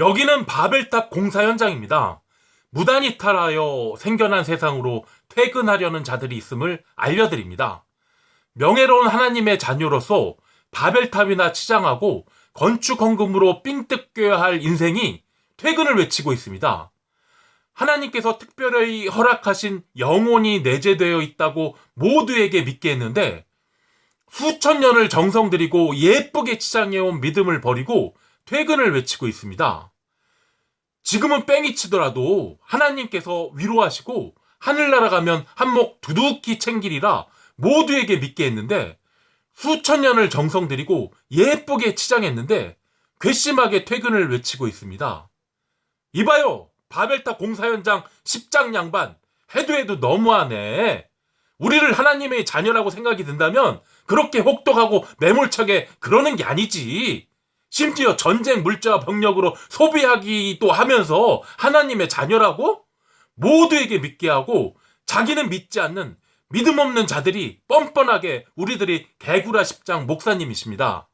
여기는 바벨탑 공사 현장입니다. 무단 이탈하여 생겨난 세상으로 퇴근하려는 자들이 있음을 알려드립니다. 명예로운 하나님의 자녀로서 바벨탑이나 치장하고 건축 헌금으로 삥 뜯겨야 할 인생이 퇴근을 외치고 있습니다. 하나님께서 특별히 허락하신 영혼이 내재되어 있다고 모두에게 믿게 했는데 수천 년을 정성 들이고 예쁘게 치장해온 믿음을 버리고 퇴근을 외치고 있습니다. 지금은 뺑이 치더라도 하나님께서 위로하시고 하늘나라 가면 한몫 두둑히 챙기리라 모두에게 믿게 했는데 수천 년을 정성 들이고 예쁘게 치장했는데 괘씸하게 퇴근을 외치고 있습니다. 이봐요! 바벨탑 공사 현장 10장 양반 해도 해도 너무하네. 우리를 하나님의 자녀라고 생각이 든다면 그렇게 혹독하고 매몰차게 그러는 게 아니지. 심지어 전쟁 물자와 병력으로 소비하기도 하면서 하나님의 자녀라고? 모두에게 믿게 하고 자기는 믿지 않는 믿음 없는 자들이 뻔뻔하게 우리들이 개구라 십장 목사님이십니다.